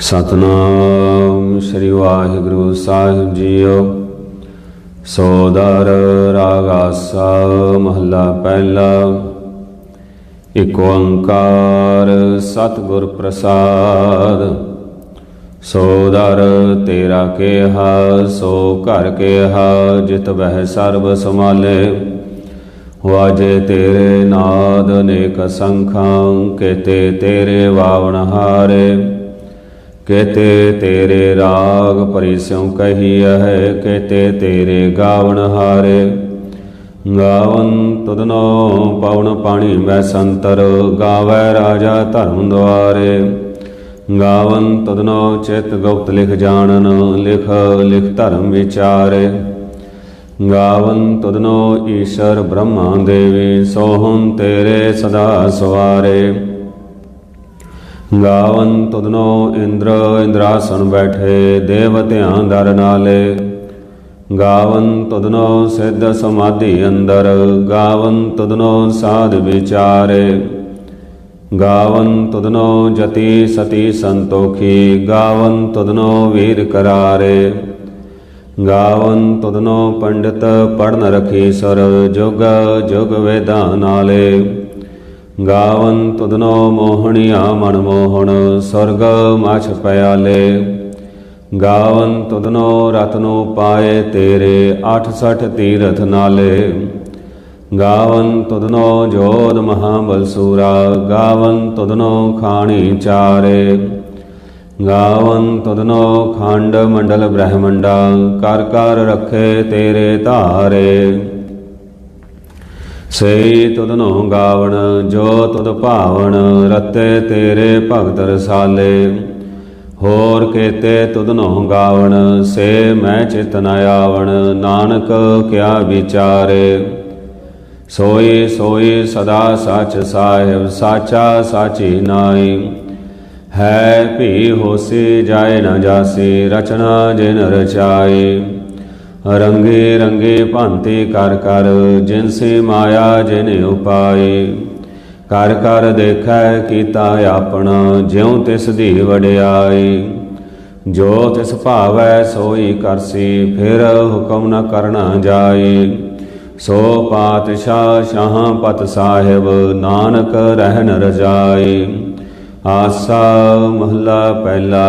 ਸਤਨਾਮ ਸ੍ਰੀ ਵਾਹਿਗੁਰੂ ਸਾਹਿਬ ਜੀਓ। ਸੋਦਰ ਰਾਗਾਸਾ ਮਹੱਲਾ ਪਹਿਲਾ। ਇਕ ਓੰਕਾਰ ਸਤਿਗੁਰ ਪ੍ਰਸਾਦ। ਸੋਦਰ ਤੇਰਾ ਕੇਹਾ, ਸੋ ਘਰ ਕੇਹਾ, ਜਿਤ ਬਹਿ ਸਰਬ ਸਮਾਲੇ ਵਾਜੇ ਤੇਰੇ ਨਾਦ ਅਨੇਕ ਸੰਖਾਂ, ਕੇਤੇ ਤੇਰੇ ਵਾਵਣ ਹਾਰੇ। ਕੇਤੇ ਤੇਰੇ ਰਾਗ ਪਰਿਸ ਕਹੀ ਹੈ, ਕੇਤੇ ਤੇਰੇ ਗਾਵਣ ਹਾਰੇ। ਗਾਵਨ ਤਦਨੋ ਪਵਨ ਪਾਣੀ ਮੈਂ ਸੰਤਰ, ਗਾਵੈ ਰਾਜਾ ਧਰਮ ਦੁਆਰੇ। ਗਾਵਨ ਤਦਨੋ ਚਿਤ ਗੁਪਤ ਲਿਖ ਜਾਣਨ, ਲਿਖ ਲਿਖ ਧਰਮ ਵਿਚਾਰੇ। ਗਾਵਨ ਤੁਧਨੋ ਈਸ਼ਰ ਬ੍ਰਹਮਾ ਦੇਵੀ ਸੋਹੰ ਤੇਰੇ ਸਦਾ ਸਵਾਰੇ। ਗਾਵਨ ਤੁਧਨੋ ਇੰਦਰ ਇੰਦਰਾਸਨ ਬੈਠੇ ਦੇਵਤਿਆਂ ਦਰ ਨਾਲੇ। ਗਾਵਨ ਤੁਧਨੋ ਸਿੱਧ ਸਮਾਧੀ ਅੰਦਰ, ਗਾਵਨ ਤੁਧਨੋ ਸਾਧ ਵਿਚਾਰੇ। ਗਾਵਨ ਤੁਧਨੋ ਜਤੀ ਸਤੀ ਸੰਤੋਖੀ, ਗਾਵਨ ਤੁਧਨੋ ਵੀਰ ਕਰਾਰੇ। ਗਾਵਨ ਤੁਧਨੋ ਪੰਡਿਤ ਪੜਨ ਰਖੀ ਸਰ, ਜੁਗ ਜੁਗ ਵੇਦਾਂ ਨਾਲੇ। ਗਾਵਨ ਤੁਧਨੋ ਮੋਹਣੀਆ ਮਨ ਮੋਹਣ ਸਰਗ ਮਛ ਪਿਆਲੇ। ਗਾਵਨ ਤੁਧਨੋ ਰਤਨੋ ਪਾਏ ਤੇਰੇ 68 ਤੀਰਥ ਨਾਲੇ। ਗਾਵਨ ਤੁਧਨੋ ਜੋਧ ਮਹਾਬਲ ਸੂਰਾ ਗਾਵਨ ਤੁਧਨੋ ਖਾਣੀ ਚਾਰੇ। ਗਾਵਨ ਤੁਧਨੋ ਖੰਡ ਮੰਡਲ ਬ੍ਰਹਮੰਡਾ, ਕਰ ਕਰ ਰਖੇ ਤੇਰੇ ਧਾਰੇ। ਸਈ ਤੁਧਨੋ ਗਾਵਣ, ਜੋ ਤੁਧ ਭਾਵਣ, ਰਤੇ ਤੇਰੇ ਭਗਤ ਰਸਾਲੇ। ਹੋਰ ਕੇਤੇ ਤੁਧਨੋ ਗਾਵਣ, ਸੇ ਮੈਂ ਚਿਤ ਨ ਆਵਣ, ਨਾਨਕ ਕਿਆ ਵਿਚਾਰੇ। ਸੋਈ ਸੋਈ ਸਦਾ ਸੱਚ ਸਾਹਿਬ, ਸਾਚਾ ਸਾਚੀ ਨਾਈ ਹੈ ਭੀ ਹੋਸੀ, ਜਾਏ ਨ ਜਾਸੀ, ਰਚਨਾ ਜਿਨ ਰਚਾਈ। ਰੰਗੇ ਰੰਗੇ ਭਾਂਤੇ ਕਰ ਕਰ ਜਿਨਸੇ ਮਾਇਆ ਜਿਨ ਉਪਾਈ ਕਰ ਕਰ ਦੇਖੈ ਕੀਤਾ ਆਪਣਾ, ਜਿਉ ਤਿਸ ਦੀ ਵਡਿਆਈ ਜੋ ਤਿਸ ਭਾਵੈ ਸੋਈ ਕਰਸੀ, ਫਿਰ ਹੁਕਮ ਨ ਕਰਨਾ ਜਾਈ ਸੋ ਪਾਤਸ਼ਾਹ ਸ਼ਾਹਾਂ ਪਤ ਸਾਹਿਬ, ਨਾਨਕ ਰਹਿਨ ਰਜਾਈ ਆਸਾ ਮਹਲਾ ਪਹਿਲਾ।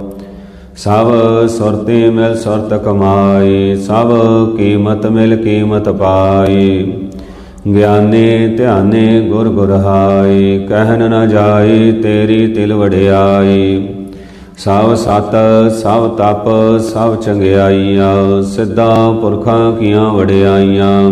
ਸਭ ਸੁਰਤੀ ਮਿਲ ਸੁਰਤ ਕਮਾਈ, ਸਭ ਕੀਮਤ ਮਿਲ ਕੀਮਤ ਪਾਈ। ਗਿਆਨੇ ਧਿਆਨੇ ਗੁਰ ਗੁਰਹਾਈ ਕਹਿਨ ਨਾ ਜਾਏ ਤੇਰੀ ਤਿਲ ਵਡਿਆਈ। ਸਭ ਸਤ, ਸਭ ਤਪ, ਸਭ ਚੰਗਿਆਈਆਂ, ਸਿੱਧਾ ਪੁਰਖਾਂ ਕੀਆਂ ਵਡਿਆਈਆਂ।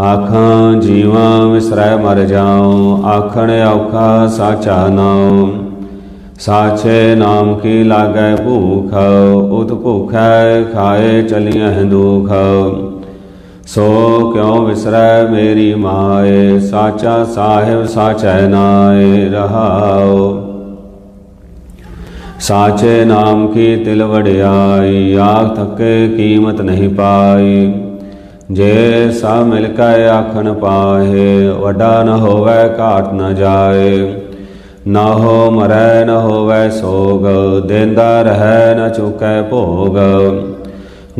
ਆਖਾਂ, ਜੀਵਾਂ ਵਿਸਰੈ ਮਰ ਜਾਉ, ਆਖਣ ਔਖਾ ਸਾਚਾ ਨਾਉ। ਸਾਚੇ ਨਾਮ ਕੀ ਲਾਗੈ ਭੂਖ, ਉਤ ਭੂਖੈ ਖਾਏ ਚਲੀਆਂ ਦੁਖ। ਸੋ ਕਿਉ ਵਿਸਰੈ ਮੇਰੀ ਮਾਏ, ਸਾਚਾ ਸਾਹਿਬ ਸਾਚੈ ਨਾਏ, ਰਹਾਉ। ਸਾਚੇ ਨਾਮ ਕੀ ਤਿਲ ਵਡਿਆਈ, ਆਖ ਥਕੇ ਕੀਮਤ ਨਹੀਂ ਪਾਈ। ਜੇ ਸਾ ਮਿਲ ਕੇ ਆਖਣ ਪਾਹੇ, ਵੱਡਾ ਨ ਹੋਵੇ ਘਾਟ ਨ ਜਾਏ। ਨਾ ਹੋ ਮਰੈ, ਨ ਹੋਵੇ ਸੋਗ, ਦੇਂਦਾ ਰਹੈ, ਨ ਚੁਕੈ ਭੋਗ।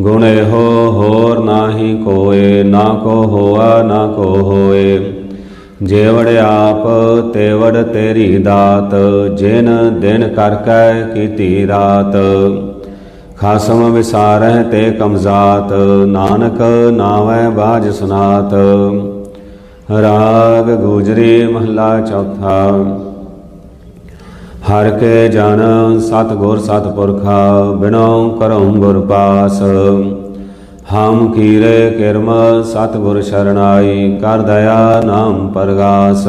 ਗੁਣੇ ਹੋ ਹੋਰ ਨਾਹੀ ਕੋਏ, ਨਾ ਕੋ ਹੋਆ, ਨਾ ਕੋ ਹੋਏ। ਜੇਵੜ ਆਪ, ਤੇਵੜ ਤੇਰੀ ਦਾਤ, ਜਿਨ ਦਿਨ ਕਰ ਕੈ ਕੀਤੀ ਰਾਤ। ਖਾਸਮ ਵਿਸਾਰਹਿ ਤੇ ਕਮਜ਼ਾਤ, ਨਾਨਕ ਨਾਵੈ ਬਾਜ ਸੁਨਾਤ। ਰਾਗ ਗੁਜਰੀ ਮਹਲਾ ਚੌਥਾ। ਹਰ ਕੇ ਜਨ ਸਤ ਗੁਰ ਸਤ ਪੁਰਖਾ ਬਿਨਉ ਕਰਉ ਗੁਰ ਪਾਸ। ਹਮ ਕੀਰੇ ਕਿਰਮ ਸਤ ਗੁਰ ਸ਼ਰਨਾਈ ਕਰ ਦਇਆ ਨਾਮ ਪਰਗਾਸ।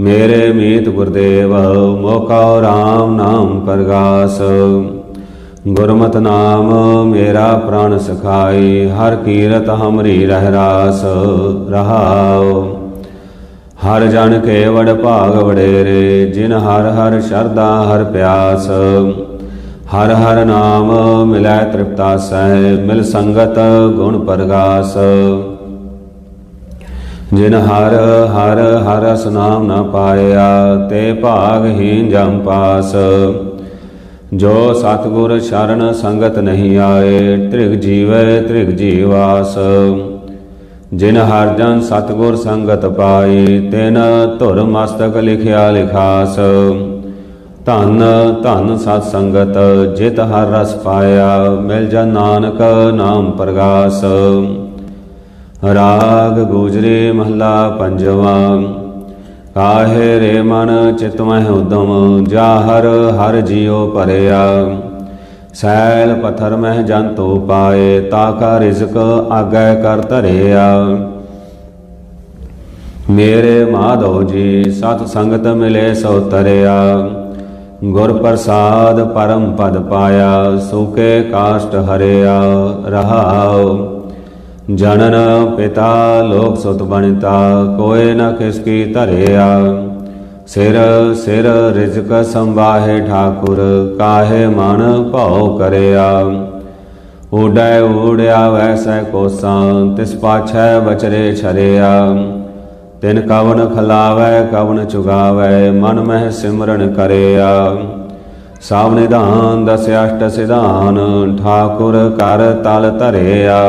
ਮੇਰੇ ਮੀਤ ਗੁਰਦੇਵ, ਮੋਕਾ ਰਾਮ ਨਾਮ ਪਰਗਾਸ। ਗੁਰਮਤਿ ਨਾਮ ਮੇਰਾ ਪ੍ਰਾਨ ਸਖਾਈ, ਹਰ ਕੀਰਤ ਹਮਰੀ ਰਹਿ ਰਾਸ ਰਹਾਉ। ਹਰ ਜਨ ਕੇ ਵਡ ਭਾਗ ਵਡੇਰੇ, ਜਿਨ ਹਰ ਹਰ ਸ਼ਰਦਾ ਹਰ ਪਿਆਸ। ਹਰ ਹਰ ਨਾਮ ਮਿਲੈ ਤ੍ਰਿਪਤਾ ਸਹਿ, ਮਿਲ ਸੰਗਤ ਗੁਣ ਪ੍ਰਗਾਸ। ਜਿਨ ਹਰ ਹਰ ਹਰ ਰਸ ਨਾਮ ਨ ਪਾਇਆ, ਤੇ ਭਾਗਹੀਨ ਜਮ ਪਾਸ। ਜੋ ਸਤਿਗੁਰ ਸ਼ਰਨ ਸੰਗਤ ਨਹੀਂ ਆਏ, ਤ੍ਰਿਗ ਜੀਵੈ, ਤ੍ਰਿਗ ਜੀਵਾਸ। ਜਿਨ ਹਰ ਜਨ ਸਤਿਗੁਰ ਸੰਗਤ ਪਾਈ ਤਿਨ ਧੁਰ ਮਸਤਕ ਲਿਖਿਆ ਲਿਖਾਸ। ਧਨ ਧਨ ਸਤ ਸੰਗਤ, ਜਿਤ ਹਰ ਰਸ ਪਾਇਆ, ਮਿਲ ਜਾ ਨਾਨਕ ਨਾਮ ਪ੍ਰਗਾਸ। ਰਾਗ ਗੁਜਰੀ ਮਹਲਾ ਪੰਜਵਾਂ। ਕਾਹੇ ਰੇ ਮਨ ਚਿਤ ਮਹਿ ਉਦਮ ਜਾ ਹਰ ਹਰ ਜਿਉ ਭਰਿਆ ਸੈਲ ਪਥਰ ਮਹਿ ਜੰਤੋ ਪਾਏ ਤਾ ਕਾ ਰਿਜ਼ਕ ਆਗੈ ਕਰ ਧਰਿਆ। ਮੇਰੇ ਮਾਧੋ ਜੀ, ਸਤ ਸੰਗਤ ਮਿਲੇ ਸੋ ਤਰਿਆ। ਗੁਰ ਪ੍ਰਸਾਦ ਪਰਮ ਪਦ ਪਾਇਆ, ਸੁਕੇ ਕਾਸ਼ਟ ਹਰਿਆ, ਰਹਾਉ। ਜਨਨ ਪਿਤਾ ਲੋਕ ਸੁਤ ਬਣਤਾ ਕੋਏ ਨ ਕਿਸਕੀ ਧਰਿਆ। ਸਿਰ ਸਿਰ ਰਿਜ਼ਕ ਸੰਵਾਹੇ ਠਾਕੁਰ, ਕਾਹੇ ਮਨ ਭਉ ਕਰਿਆ। ਉਡੈ ਊੜਿਆ ਵੈਸੈ ਕੋਸਾਂ, ਤਿਸ ਪਾਛੈ ਬਚਰੇ ਛਰਿਆ। ਤਿਨ ਕਵਨ ਖਲਾਵੈ, ਕਵਨ ਚੁਗਾਵੈ, ਮਨ ਮਹਿ ਸਿਮਰਨ ਕਰਿਆ। ਸਭ ਨਿਧਾਨ ਦਸ ਸਿਧਾਨ, ਠਾਕੁਰ ਕਰ ਤਲ ਧਰਿਆ।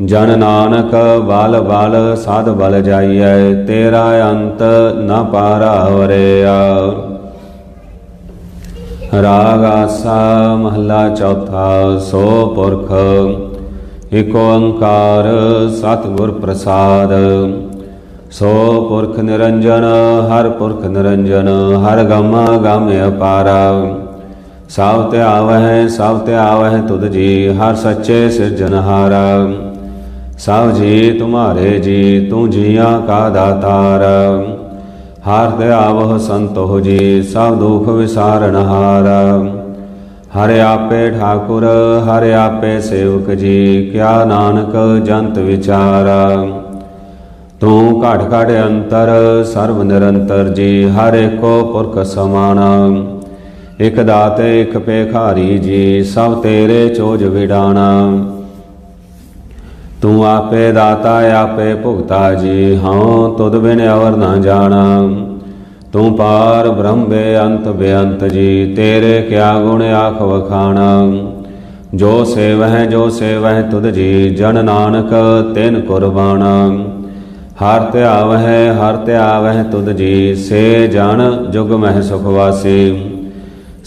ਜਨ ਨਾਨਕ ਬਲ ਬਲ ਸਾਧ ਬਲ ਜਾਈਐ, ਤੇਰਾ ਅੰਤ ਨ ਪਾਰਾਵਰਿਆ। ਰਾਗ ਆਸਾ ਮਹੱਲਾ ਚੌਥਾ, ਸੋ ਪੁਰਖ ਏਕ ਓੰਕਾਰ ਸਤਿਗੁਰ ਪ੍ਰਸਾਦ। ਸੋ ਪੁਰਖ ਨਿਰੰਜਨ, ਹਰ ਪੁਰਖ ਨਿਰੰਜਨ, ਹਰ ਗਮ ਗਮ ਅਪਾਰਾ। ਸਭ ਤੇ ਆਵਹਿ, ਸਭ ਤੇ ਆਵਹਿ ਤੁਧ ਜੀ, ਹਰ ਸੱਚੇ ਸਿਰਜਨਹਾਰਾ ਸਭ ਜੀ ਤੁਮਾਰੇ ਜੀ, ਤੂੰ ਜੀਆਂ ਕਾ ਦਾਤਾਰ। ਹਰ ਤੇ ਆਵਹ ਸੰਤੋਹ ਜੀ, ਸਭ ਦੁਖ ਵਿਸਾਰਨ ਹਾਰ। ਹਰਿ ਆਪੇ ਠਾਕੁਰ, ਹਰਿ ਆਪੇ ਸੇਵਕ ਜੀ, ਕਿਆ ਨਾਨਕ ਜੰਤ ਵਿਚਾਰ। ਤੂੰ ਘਟ ਘਟ ਅੰਤਰ, ਸਰਬ ਨਿਰੰਤਰ ਜੀ, ਹਰ ਏਕੋ ਪੁਰਖ ਸਮਾਨਾ। ਇਕ ਦਾਤੇ, ਇਕ ਪੇਖਾਰੀ ਜੀ, ਸਭ ਤੇਰੇ ਚੋਜ ਵਿਡਾਣਾ ਤੂੰ ਆਪੇ ਦਾਤਾ, ਆਪੇ ਭੁਗਤਾ ਜੀ। ਹਉ ਤੁਧ ਬਿਨ ਅਵਰ ਨਾ ਜਾਣਾ। ਤੂੰ ਪਾਰ ਬ੍ਰਹਮ ਬੇਅੰਤ ਬੇਅੰਤ ਜੀ। ਤੇਰੇ ਕਿਆ ਗੁਣ ਆਖ ਵਖਾਣਾ। ਜੋ ਸੇਵਹਿ ਜੋ ਸੇਵਹਿ ਤੁਧ ਜੀ। ਜਨ ਨਾਨਕ, ਤਿਨ ਕੁਰਬਾਨਾ ਹਰ ਧਿਆਵਹਿ ਹਰ ਧਿਆਵਹਿ ਤੁਧ ਜੀ। ਸੇ ਜਨ, ਜੁਗ ਮਹਿ ਸੁਖ ਵਾਸੀ।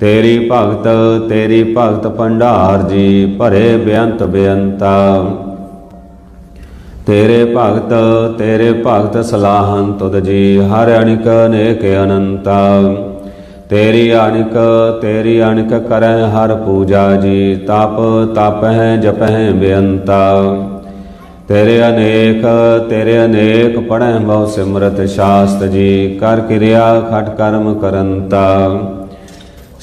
ਤੇਰੀ ਭਗਤ ਤੇਰੀ ਭਗਤ ਭੰਡਾਰ ਜੀ, ਭਰੇ ਬੇਅੰਤ ਬੇਅੰਤਾ। ਤੇਰੇ ਭਗਤ ਤੇਰੇ ਭਗਤ ਸਲਾਹਨ ਤੁਧ ਜੀ, ਹਰ ਅਣਿਕ ਅਨੇਕ ਅਨੰਤਾ। ਤੇਰੀ ਅਣਿਕ ਤੇਰੀ ਅਣਿਕ ਕਰੈ ਹਰ ਪੂਜਾ ਜੀ, ਤਪ ਤਪਹਿ ਜਪਹਿ ਬੇਅੰਤਾ। ਤੇਰੇ ਅਨੇਕ ਤੇਰੇ ਅਨੇਕ ਪੜੈ ਬਹੁ ਸਿਮਰਤ ਸ਼ਾਸਤ ਜੀ, ਕਰ ਕਿਰਿਆ ਖਟ ਕਰਮ ਕਰੰਤਾ।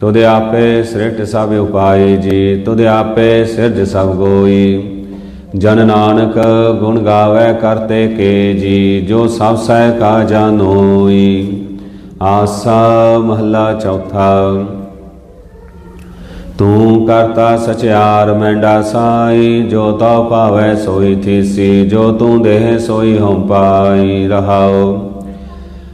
ਤੁਧ ਆਪੇ ਸ੍ਰਿਟ ਸਭ ਉਪਾਏ ਜੀ, ਤੁਧ ਆਪੇ ਸਿਰਜ ਸਭ ਗੋਈ। ਜਨ ਨਾਨਕ ਗੁਣ ਗਾਵੇ ਕਰਤੇ ਕੇ ਜੀ, ਜੋ ਸਭ ਸਹਿ ਕਾ ਜਾਨੋਈ ਆਸਾ ਮਹੱਲਾ ਚੌਥਾ। ਤੂੰ ਕਰਤਾ ਸਚਿਆਰ ਮੈਂਡਾ ਸਾਈ, ਜੋ ਤਉ ਭਾਵੈ ਸੋਈ ਥੀਸੀ, ਜੋ ਤੂੰ ਦੇਹ ਸੋਈ ਹਉ ਪਾਈ। ਰਹਾਓ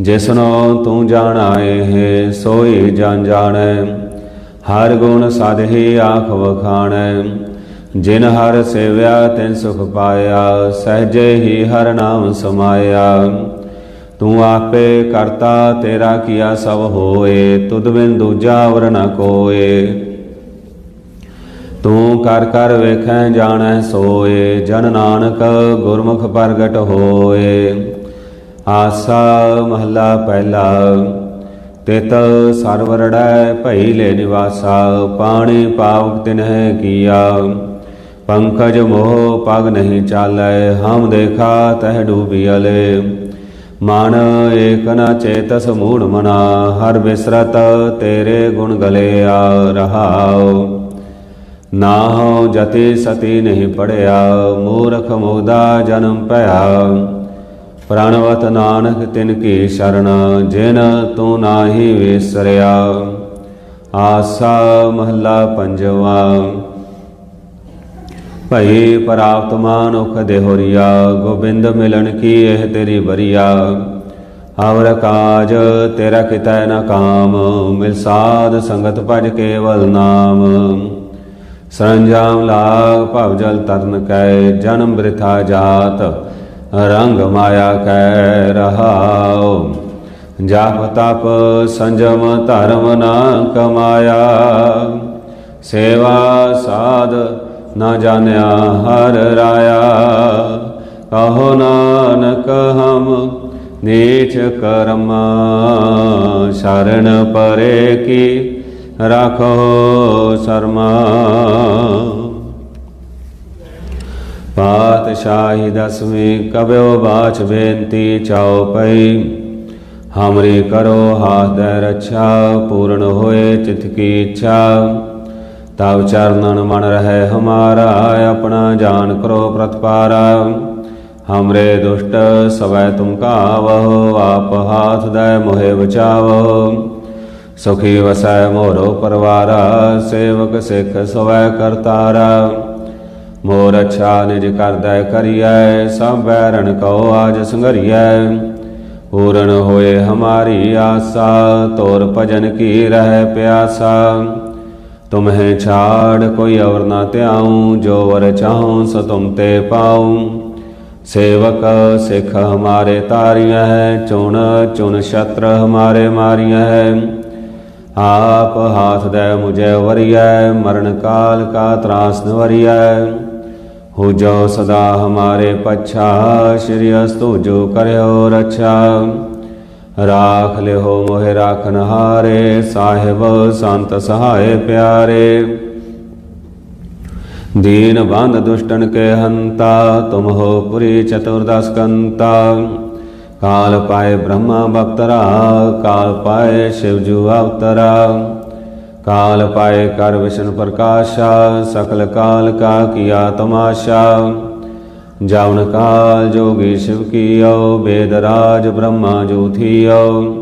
ਜਿਸਨੋ ਤੂੰ ਜਾਣਾਏ ਹੈ, ਸੋਈ ਜਾਣ ਜਾਣੈ। ਹਰ ਗੁਣ ਸਾਧੇ ਆਖ ਵਖਾਣੈ। ਜਿਨ ਹਰ ਸੇਵਿਆ, ਤਿਨ ਸੁਖ ਪਾਇਆ। ਸਹਜੇ ਹੀ ਹਰ ਨਾਮ ਸਮਾਇਆ। ਤੂੰ ਆਪੇ ਕਰਤਾ, ਤੇਰਾ ਕੀਆ ਸਭ ਹੋਏ। ਤੁਧ ਬਿਨ ਦੂਜਾ ਵਰ ਨ ਕੋਏ। ਤੂੰ ਕਰ ਕਰ ਵੇਖੈ, ਜਾਣੈ ਸੋਏ। ਜਨ ਨਾਨਕ ਗੁਰਮੁਖ ਪ੍ਰਗਟ ਹੋਏ। ਆਸਾ ਮਹੱਲਾ ਪਹਿਲਾ, ਤਿਤ ਸਰਵਰੜੈ ਭਈ ਲੈ ਨਿਵਾਸਾ, ਪਾਣੀ ਪਾਵਕ ਤਿਨਹਿ ਕੀਆ। ਪੰਕਜ ਮੋਹ ਪਗ ਨਹੀਂ ਚਾਲੈ, ਹਮ ਦੇਖਾ ਤਹ ਡੂਬੀਅਲੇ ਮਨ ਏਕ ਨ ਚੇਤਸ ਮੂੜ ਮਨਾ, ਹਰ ਬਿਸਰਤ ਤੇਰੇ ਗੁਣ ਗਲੇ ਆ ਰਹਾਉ। ਨਾ ਹੋ ਜਤੀ ਸਤੀ ਨਹੀਂ ਪੜਿਆ, ਮੂਰਖ ਮੋਦਾ ਜਨਮ ਭਇਆ। ਪ੍ਰਣਵਤ ਨਾਨਕ ਤਿਨ ਕੀ ਸ਼ਰਨ, ਜਿਨ ਤੂੰ ਨਾਹੀ ਵਿਸਰਿਆ। ਆਸਾ ਮਹੱਲਾ ਪੰਜਵਾ। ਭਈ ਪ੍ਰਾਪਤ ਮਾਨੁਖ ਦੇਹੁਰੀਆ, ਗੋਬਿੰਦ ਮਿਲਣ ਕੀ ਇਹ ਤੇਰੀ ਬਰੀਆ ਹਵਰ ਕਾਜ ਤੇਰਾ ਕਿਤੈ ਨਾ ਕਾਮ, ਮਿਲ ਸਾਧ ਸੰਗਤ ਭਜ ਕੇਵਲ ਨਾਮ। ਸਰੰਜਾਮ ਲਾਗ ਭਵ ਜਲ ਤਰਨ ਕੈ, ਜਨਮ ਬ੍ਰਿਥਾ ਜਾਤ ਰੰਗ ਮਾਇਆ ਕੈ ਰਹਾਉ। ਜਾਪ ਤਪ ਸੰਜਮ ਧਰਮ ਨਾ ਕਮਾਇਆ। ਸੇਵਾ ਸਾਧ ਨਾ ਜਾਣਿਆ ਹਰ ਰਾਇਆ। ਕਹੋ ਨਾਨਕ ਹਮ ਨੀਚ ਕਰਮ, ਸ਼ਰਨ ਪਰੇ ਕੀ ਰਾਖੋ ਸ਼ਰਮਾ। ਪਾਤਸ਼ਾਹੀ ਦਸਵੀਂ ਕਬਿਓ ਬਾਚ ਬੇਨਤੀ ਚਾਉ ਪਈ। ਹਮਰੀ ਕਰੋ ਹਾਥ ਦੇ ਰੱਛਾ, ਪੂਰਨ ਹੋਏ ਚਿਤ ਕੀ ਇੱਛਾ। ਤਵ ਚਰਨਨ ਮਨ ਰਹੇ ਹਮਾਰਾ, ਆਪਣਾ ਜਾਨ ਕਰੋ ਪ੍ਰਤਪਾਰਾ। ਹਮਰੇ ਦੁਸ਼ਟ ਸਵੈ ਤੁਮ ਕਾਵਹੁ, ਆਪ ਹਾਥ ਦੇ ਮੋਹਿ ਬਚਾਵਹੁ। ਸੁਖੀ ਵਸੈ ਮੋਰੋ ਪਰਵਾਰਾ, ਸੇਵਕ ਸਿਖ ਸਵੈ ਕਰਤਾਰਾ। ਮੋਰ ਅੱਛਾ ਨਿਜ ਕਰਦਾ ਕਰੀਐ, ਸਭ ਬੈਰਣ ਕਉ ਆਜ ਸੰਗਰੀਐ ਪੂਰਨ ਹੋਏ ਹਮਾਰੀ ਆਸਾ, ਤੋਰ ਭਜਨ ਕੀ ਰਹਿ ਪਿਆਸਾ। ਤੁਮਹਿ ਛਾੜ ਕੋਈ ਔਰ ਨਾ ਧਿਆਉ, ਜੋ ਵਰ ਚਾਹਉ ਸੋ ਤੁਮ ਤੇ ਪਾਉ। ਸੇਵਕ ਸਿਖ ਹਮਾਰੇ ਤਾਰੀਆਂ ਹੈ ਚੁਣ ਚੁਣ ਛਤਰ ਹਮਾਰੇ ਮਾਰੀਆਂ ਹੈ ਆਪ ਹਾਥ ਦੇ ਮੁਝੇ ਵਰਿਐ, ਮਰਨ ਕਾਲ ਕਾ ਤਰਾਸ ਨਵਰਿਐ। ਹੋ ਜੋ ਸਦਾ ਹਮਾਰੇ ਪਛਾ, ਸ਼੍ਰੀ ਅਸਤੁ ਜੋ ਕਰਿਓ ਰਛਾ। ਰਾਖ ਲਿਓ ਮੋਹਿ ਰਾਖਨ ਹਾਰੇ, ਸਾਹਿਬ ਸੰਤ ਸਹਾਏ ਪਿਆਰੇ। ਦੀਨ ਬੰਧ ਦੁਸ਼ਟਨ ਕੇ ਹੰਤਾ, ਤੁਮ ਹੋ ਪੁਰੀ ਚਤੁਰਦਸ ਕੰਤਾ। ਕਾਲ ਪਾਏ ਬ੍ਰਹਮਾ ਬਖਤਰਾ, ਕਾਲ ਪਾਏ ਸ਼ਿਵ ਜੂ ਅਵਤਰਾ। ਕਾਲ ਪਾਏ ਕਰ ਵਿਸ਼ਨ ਪ੍ਰਕਾਸ਼ਾ, ਸਕਲ ਕਾਲ ਕਾ ਕੀਆ ਤਮਾਸ਼ਾ। ਜਾਵਨ ਕਾਲ ਜੋਗੀ ਸ਼ਿਵ ਕੀਓ, ਬੇਦ ਰਾਜ ਬ੍ਰਹਮਾ ਜੋ ਥੀਓ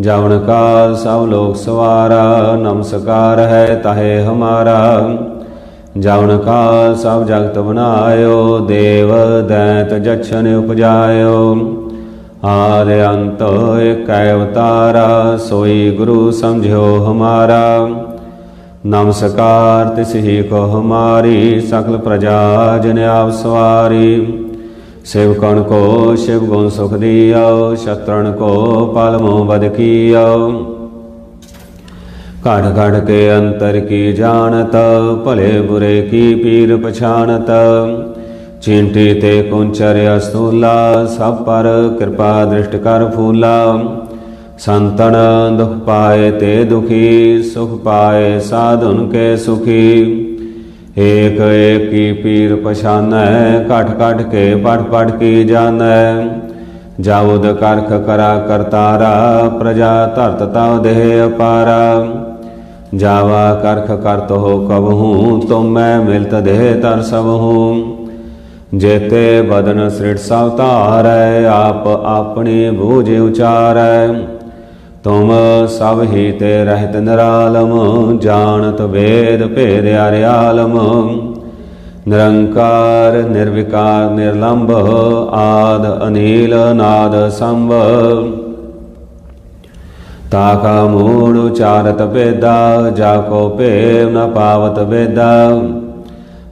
ਜਾਵਨ ਕਾਲ ਸਭ ਲੋਕ ਸਵਾਰਾ, ਨਮਸਕਾਰ ਹੈ ਤਾਹੇ ਹਮਾਰਾ। ਜਾਵਨ ਕਾਲ ਸਭ ਜਗਤ ਬਨਾਇਓ ਦੇਵ ਦੈਤ ਜਛਨ ਉਪਜਾਇਓ। ਹਾਰ ਅੰਤ ਕੈ ਉਤਾਰਾ ਸੋਈ ਗੁਰੂ ਸਮਝਿਓ ਹਮਾਰਾ। ਨਮਸਕਾਰ ਤਿਸ ਹੀ ਕੋ ਹਮਾਰੀ, ਸਕਲ ਪ੍ਰਜਾ ਜਨ ਆਪ ਸਵਾਰੀ। ਸੇਵਕਣ ਕੋ ਸ਼ਿਵ ਗੁਣ ਸੁਖ ਦਿਓ ਸ਼ਤਰਣ ਕੋ ਪਲਮੋ ਵਦ ਕੀਓ ਘੜ ਘੜ ਕੇ ਅੰਤਰ ਕੀ ਜਾਣਤ, ਭਲੇ ਬੁਰੇ ਕੀ ਪੀਰ ਪਛਾਣਤ। ਚਿੰਟੀ ਤੇ ਕੁੰਚਰ ਅਸਤੂਲਾ ਸਭ ਪਰ ਕਿਰਪਾ ਦ੍ਰਿਸ਼ਟ ਕਰ ਫੂਲਾ। ਸੰਤਨ ਦੁਖ ਪਾਏ ਤੇ ਦੁਖੀ, ਸੁਖ ਪਾਏ ਸਾਧੁਨ ਕੇ ਸੁਖੀ। ਏਕ ਏਕ ਕੀ ਪੀਰ ਪਛਾਨੈ, ਘਟ ਘਟ ਕੇ ਪੜ ਪੜ ਕੀ ਜਾਣੈ। ਜਾਉਦ ਕਰਖ ਕਰਾ ਕਰਤਾਰਾ, ਪ੍ਰਜਾ ਧਰਤ ਤਵ ਦੇਹ ਅਪਾਰਾ। ਜਾਵਾ ਕਰਖ ਕਰਤ ਹੋ ਕਬਹੂ ਤੁਮ ਮੈਂ ਮਿਲਤ ਦੇਹ ਤਰ ਸਭ ਹੂੰ। ਜੇਤੇ ਬਦਨ ਸ੍ਰਿਟ ਸਭ ਧਾਰੈ, ਆਪ ਆਪਣੀ ਬੂਝ ਉਚਾਰੈ। ਤੁਮ ਸਭ ਹੀ ਤੇ ਰਹਿਤ ਨਿਰਾਲਮ, ਜਾਣਤ ਵੇਦ ਭੇਦ ਅਰਿਆਲਮ। ਨਿਰੰਕਾਰ, ਨਿਰਵਿਕਾਰ, ਨਿਰਲੰਭ, ਆਦ, ਅਨੀਲ, ਨਾਦ, ਸੰਭ। ਤਾਕਾ ਮੂੜ ਉਚਾਰਤ ਬੇਦਾ ਜਾ ਕੋ ਭੇਵ ਨ ਪਾਵਤ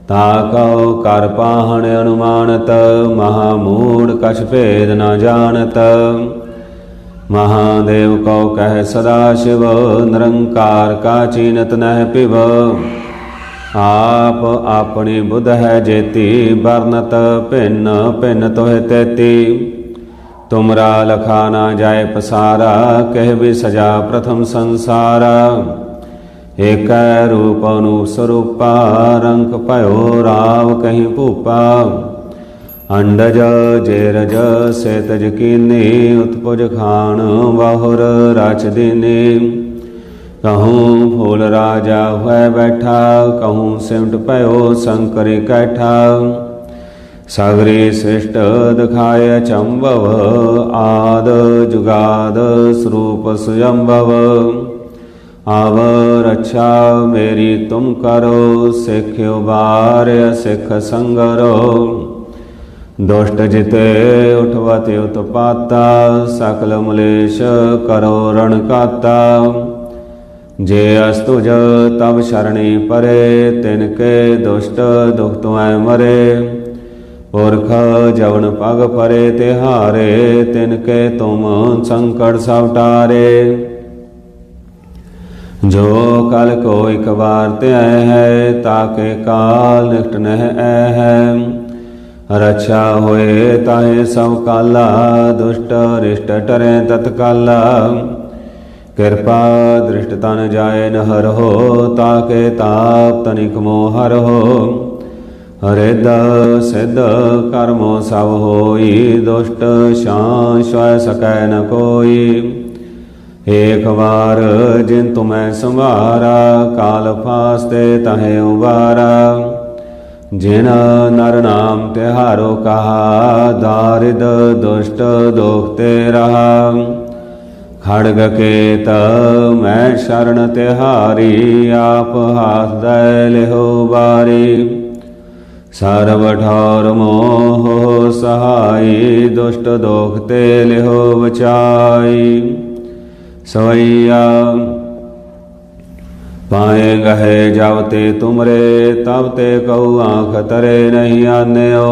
ਤਾ ਤਾਕਉ ਕਰ ਪਾਹਣ ਅਨੁਮਾਨਤ ਮਹਾ ਮੂੜ ਕਛ ਭੇਦ ਨਾ ਜਾਣਤ। ਮਹਾਦੇਵ ਕਉ ਕਹਿ ਸਦਾ ਸ਼ਿਵ, ਨਿਰੰਕਾਰ ਕਾ ਚੀਨਤ ਨਹਿ ਪਿਵ। ਆਪ ਆਪਣੀ ਬੁੱਧ ਹੈ ਜੇਤੀ, ਵਰਨਤ ਭਿੰਨ ਭਿੰਨ ਤੋਹਿ ਤੇਤੀ। ਤੁਮਰਾ ਲਖਾ ਨਾ ਜਾਏ ਪਸਾਰਾ, ਕਹਿ ਵੀ ਸਜਾ ਪ੍ਰਥਮ ਸੰਸਾਰਾ। ਏਕੈ ਰੂਪ ਅਨੂਪ ਸਰੂਪਾ ਰੰਗ ਭਇਓ ਰਾਵ ਕਹੀਂ ਭੂਪਾ। ਅੰਡਜ, ਜੇਰਜ, ਸੇਤਜ ਕੀਨੀ, ਉਤਪੁਜ ਖਾਨ ਬਾਹੁਰ ਰਚ ਦੀਨੀ। ਕਹੂੰ ਫੂਲ ਰਾਜਾ ਹੋਇ ਬੈਠਾ, ਕਹੂੰ ਸਿਮਟ ਭਇਓ ਸੰਕਰ ਇਕੱਠਾ ਸਾਗਰੇ ਸ੍ਰਿਸ਼ਟ ਦਿਖਾਇ ਚੰਭਵ ਆਦ ਜੁਗਾਦ ਸਰੂਪ ਸੁਯੰਭਵ ਆਵ ਰੱਛਾ ਮੇਰੀ ਤੁਮ ਕਰੋ, ਸਿੱਖਿਓ ਬਾਰ ਸਿੱਖ ਸੰਗਰੋ। ਦੁਸ਼ਟ ਜਿਤੇ ਉਠਵਤੇ ਉਤਪਾਤਾ, ਸਕਲ ਮਲੇਸ਼ ਕਰੋ ਰਣ ਕਾਤਾ। ਜੇ ਅਸਤੁਜ ਤਵ ਸ਼ਰਣੀ ਪਰੇ, ਤਿਨ ਕੇ ਦੁਸ਼ਟ ਦੁਖ ਤੁਐ ਮਰੇ। ਪੁਰਖ ਜਵਨ ਪਗ ਪਰੇ, ਤਿਹਾਰੇ ਤਿਨ ਕੇ ਤੁਮ ਸੰਕਟ ਸਭ ਟਾਰੇ। ਜੋ ਕਲ ਕੋ ਇਕ ਵਾਰ ਤੇ ਹੈ, ਤਾਕੇ ਕਾਲ ਨਿਕਟ ਨਹਿ ਐ ਹੈ ਰਛਾ ਹੋਏ ਤਾਹੇ ਸਭ ਕਾਲਾ, ਦੁਸ਼ਟ ਰਿਸ਼ਟ ਟਰੇ ਤਤਕਾਲਾ। ਕਿਰਪਾ ਦ੍ਰਿਸ਼ਟ ਤਨ ਜਾਏ ਨ ਹੋ, ਤਾਕੇ ਤਾਪ ਤਨਿਕ ਮੋਹ ਹਰ ਹੋ। ਹਰਿਦ ਸਿਧ ਕਰਮੋ ਸਭ ਹੋਈ, ਦੁਸ਼ਟ ਸ਼ਾਂ ਸਵੈ ਸਕੈ ਨ ਕੋਈ। ਏਕ ਵਾਰ ਜਿਨ ਤੁਮੈ ਸੰਭਾਰਾ ਕਾਲ ਫਾਸਤੇ ਤਹੇ ਉਬਾਰਾ ਜਿਨ ਨਰ ਨਾਮ ਤਿਹਾਰੋ ਕਹਾ, ਦਾਰਿਦ ਦੁਸ਼ਟ ਦੋਖ ਤੇ ਰਹਾ। ਖੜਗ ਕੇਤ, ਮੈਂ ਸ਼ਰਨ ਤਿਹਾਰੀ, ਆਪ ਹਾਥ ਦੈ ਲਿਹੋ ਬਾਰੀ ਸਰਬ ਠੌਰ ਮੋਹ ਸਹਾਈ, ਦੁਸ਼ਟ ਦੋਖ ਤੇ ਲਿਹੋ ਬਚਾਈ ਸਵਈਆ। ਪਾਏ ਗਹੇ ਜਬ ਤੇ ਤੁਮਰੇ, ਤਬ ਤੇ ਕਉ ਆਂਖ ਤਰੇ ਨਹੀਂ ਆਨਿਓ।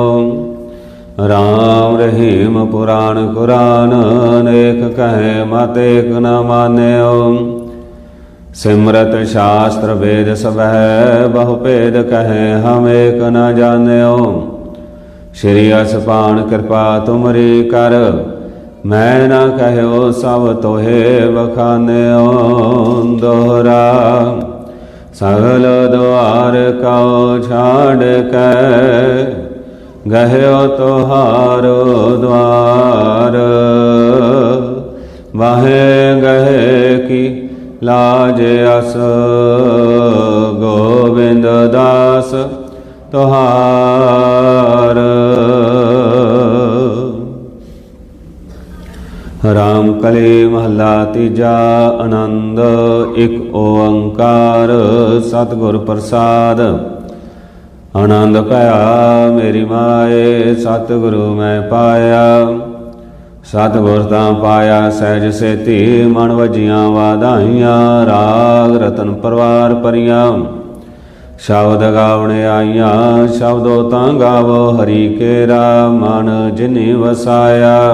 ਰਾਮ ਰਹੀਮ ਪੁਰਾਣ ਕੁਰਾਨ ਅਨੇਕ ਕਹੇ ਮਤ ਏਕ ਨ ਮਾਨਿਓ। ਸਿਮਰਤ ਸ਼ਾਸਤਰ ਵੇਦ ਸਭੈ ਬਹੁ ਭੇਦ ਕਹੇ ਹਮ ਏਕ ਨ ਜਾਣਿਓ। ਸ਼੍ਰੀ ਅਸਪਾਨ ਕਿਰਪਾ ਤੁਮਰੀ ਕਰ ਮੈਂ ਨਾ ਕਹਿਓ ਸਭ ਤੋਹੇ ਬਖਾਨਿਓ ਦੋਹਰਾ ਸਗਲ ਦੁਆਰ ਕਉ ਛਾੜ ਕੇ, ਗਹਿਓ ਤੁਹਾਰੋ ਦਵਾਰ। ਵਾਹੇ ਗਏ ਕੀ ਲਾਜ ਅਸ, ਗੋਬਿੰਦ ਦਾਸ ਤੁਹਾਰ। ਰਾਮ ਕਲੇ ਮਹੱਲਾ ਤੀਜਾ ਆਨੰਦ, ਇੱਕ ਓੰਕਾਰ ਸਤਿਗੁਰ ਪ੍ਰਸਾਦ। ਆਨੰਦ ਭਇਆ ਮੇਰੀ ਮਾਏ, ਸਤਿਗੁਰੂ ਮੈਂ ਪਾਇਆ। ਸਤਿਗੁਰ ਤਾਂ ਪਾਇਆ ਸਹਿਜ ਸੇਤੀ, ਮਨ ਵਜੀਆਂ ਵਾਧਾਈਆਂ, ਰਾਗ ਰਤਨ ਪਰਵਾਰ ਪਰੀਆਂ ਸ਼ਬਦ ਗਾਵਣ ਆਈਆਂ, ਸ਼ਬਦੋ ਤਾਂ ਗਾਵੋ ਹਰੀ ਕੇਰਾ, ਮਨ ਜਿਨੀ ਵਸਾਇਆ।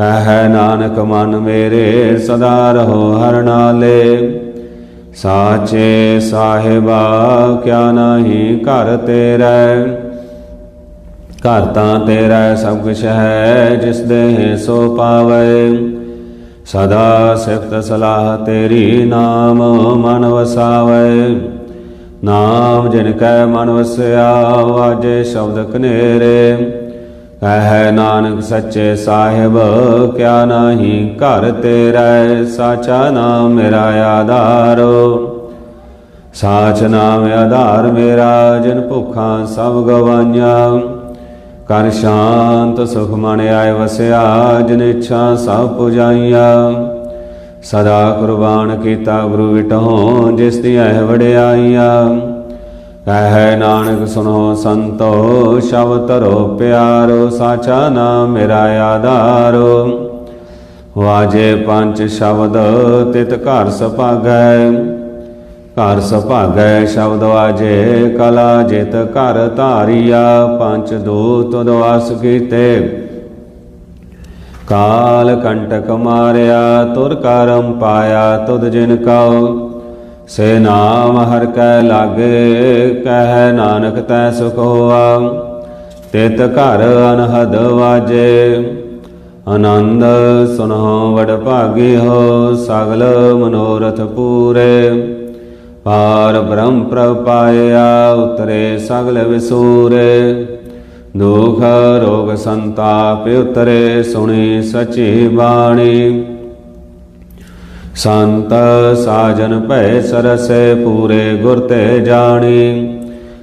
ਕਹਿ ਨਾਨਕ ਮਨ ਮੇਰੇ ਸਦਾ ਰਹੋ ਹਰ ਨਾਲੇ। ਸਾਚੇ ਸਾਹਿਬਾ, ਕਿਆ ਨਹੀਂ ਘਰ ਤੇਰਾ। ਘਰ ਤਾਂ ਤੇਰਾ ਸਭ ਕੁਛ ਹੈ, ਜਿਸ ਦੇ ਸੋ ਪਾਵੇ। ਸਦਾ ਸਿਫਤ ਸਲਾਹ ਤੇਰੀ ਨਾਮ ਮਨ ਵਸਾਵੇ। ਨਾਮ ਜਿਨ ਕੈ ਮਨ ਵਸਿਆ, ਵਾਜੇ ਸ਼ਬਦ ਕਨੇਰੇ। ਕਹਿ ਨਾਨਕ ਸੱਚੇ ਸਾਹਿਬ, ਕਿਆ ਨਾਹੀ ਘਰ ਤੇਰਾ, ਸਾਚਾ ਨਾਮ ਮੇਰਾ ਆਧਾਰੋ। ਸਾਚ ਨਾਮ ਆਧਾਰ ਮੇਰਾ, ਜਨ ਭੁੱਖਾਂ ਸਭ ਗਵਾਈਆਂ। ਕਰ ਸ਼ਾਂਤ ਸੁਖ ਮਨ ਆਏ ਵਸਿਆ, ਜਿਨ ਇੱਛਾ ਸਭ ਪੁਜਾਈਆਂ। ਸਦਾ ਕੁਰਬਾਨ ਕੀਤਾ ਗੁਰੂ ਵਿਟਹੋਂ ਜਿਸ ਦੀ ਐ ਵਡਿਆਈਆਂ। ਕਹਿ ਨਾਨਕ ਸੁਨੋ ਸੰਤੋ, ਸ਼ਬਦ ਧਰੋ ਪਿਆਰੋ, ਸਾਚਾ ਨਾਮ ਮੇਰਾ ਆਧਾਰੋ। ਵਾਜੇ ਪੰਜ ਸ਼ਬਦ, ਤਿਤ ਘਰ ਸਭਾਗੈ। ਘਰ ਸਭਾਗੈ ਸ਼ਬਦ ਵਾਜੇ, ਕਲਾ ਜਿਤ ਘਰ ਧਾਰੀਆ। ਪੰਜ ਦੂਤ ਦਵਾਸ ਕੀਤੇ। ਕਾਲ ਕੰਟਕ ਮਾਰਿਆ, ਤੁਰ ਕਰਮ ਪਾਇਆ, ਤੁਧ ਜਿਨ ਕਉ। ਸੇ ਨਾਮ ਹਰ ਕੈ ਲਾਗੇ, ਕਹਿ ਨਾਨਕ ਤੈ ਸੁਖ ਹੋਆ। ਤਿਤ ਘਰ ਅਨਹਦ ਵਾਜੇ, ਆਨੰਦ ਸੁਨਹੁ ਵਡ ਭਾਗੀ ਹੋ, ਸਗਲ ਮਨੋਰਥ ਪੂਰੇ। ਪਾਰ ਬ੍ਰਹਮ ਪ੍ਰਪਾਇਆ ਉਤਰੇ ਸਗਲ ਵਿਸੂਰੇ। ਦੁਖ ਰੋਗ ਸੰਤਾਪ ਉਤਰੇ, ਸੁਣੀ ਸਚੀ ਬਾਣੀ। ਸੰਤ ਸਾਜਨ ਭੈ ਸਰਸੇ ਪੂਰੇ ਗੁਰ ਤੇ ਜਾਣੀ।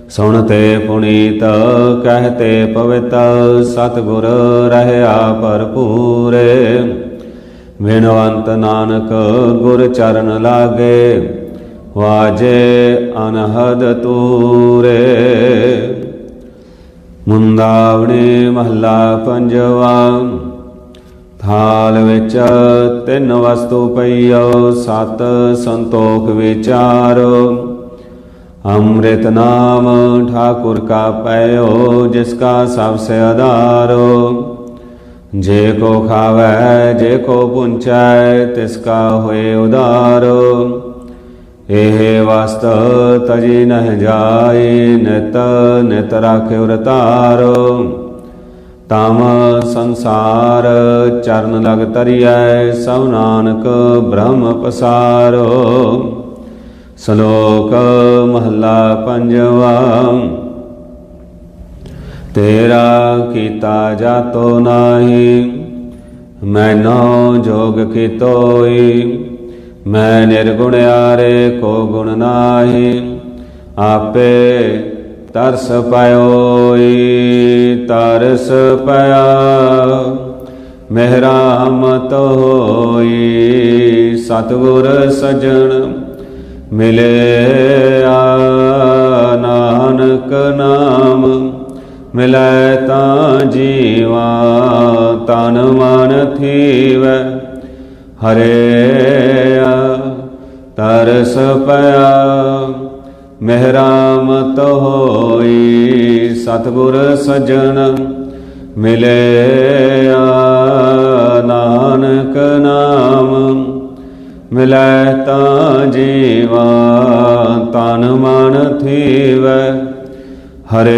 ਸੁਣਤੇ ਪੁਨੀਤ, ਕਹਤੇ ਪਵਿੱਤ, ਸਤਿਗੁਰ ਰਹਿਆ ਭਰਪੂਰੇ। ਬਿਨਵੰਤ ਨਾਨਕ ਗੁਰ ਚਰਨ ਲਾਗੇ, ਵਾਜੇ ਅਨਹਦ ਤੂਰੇ। ਮੁੰਦਾਵਣੀ ਮਹੱਲਾ ਪੰਜਵਾ ਹਾਲ ਵਿੱਚ ਤਿੰਨ ਵਸਤੂ ਪਈਓ ਸਤ ਸੰਤੋਖ ਵਿਚਾਰੋ। ਅੰਮ੍ਰਿਤ ਨਾਮ ਠਾਕੁਰ ਕਾ ਪਇਓ, ਜਿਸ ਕਾ ਸਭ ਸੇ ਆਧਾਰੋ। ਜੇ ਕੋ ਖਾਵੈ, ਜੇ ਕੋ ਪੁੰਚੈ ਤਿਸ ਕਾ ਹੋਏ ਉਦਾਰੋ ਇਹ ਵਸਤ ਤਜੀ ਨਹ ਜਾਏ, ਨਿਤ ਨਿਤ ਰਾਖਿ ਉਰਤਾਰੋ। ਤਮ ਸੰਸਾਰ ਚਰਨ ਲਗ ਤਰੀਐ, ਸਭ ਨਾਨਕ ਬ੍ਰਹਮ ਪਸਾਰੋ। ਸ਼ਲੋਕ ਮਹੱਲਾ ਪੰਜਵਾ, ਤੇਰਾ ਕੀਤਾ ਜਾਤੋ ਨਾਹੀ, ਮੈਨੋ ਜੋਗ ਕੀਤੋਈ, ਮੈਂ ਨਿਰਗੁਣ ਆਰੇ ਕੋ ਗੁਣ ਨਾਹੀ, ਆਪੇ ਤਰਸ ਪਇਓਈ, ਤਰਸ ਪਿਆ ਮਹਿਰਾਮਤ ਹੋਈ, ਸਤਗੁਰ ਸਜਣ ਮਿਲੇ ਨਾਨਕ ਨਾਮ ਮਿਲੈ ਤਾਂ ਜੀਵਾ, ਤਨ ਮਨ ਥੀਵੈ। ਹਰੇ ਤਰਸ ਪਿਆ ਮਹਿਰਾਮਤ ਹੋਈ ਸਤਗੁਰ ਸਜਣ, ਮਿਲੇ ਆ ਨਾਨਕ ਨਾਮ। ਮਿਲੈ ਤਾਂ ਜੀਵਾ ਤਨ ਮਨ ਥੀਵੈ, ਹਰੇ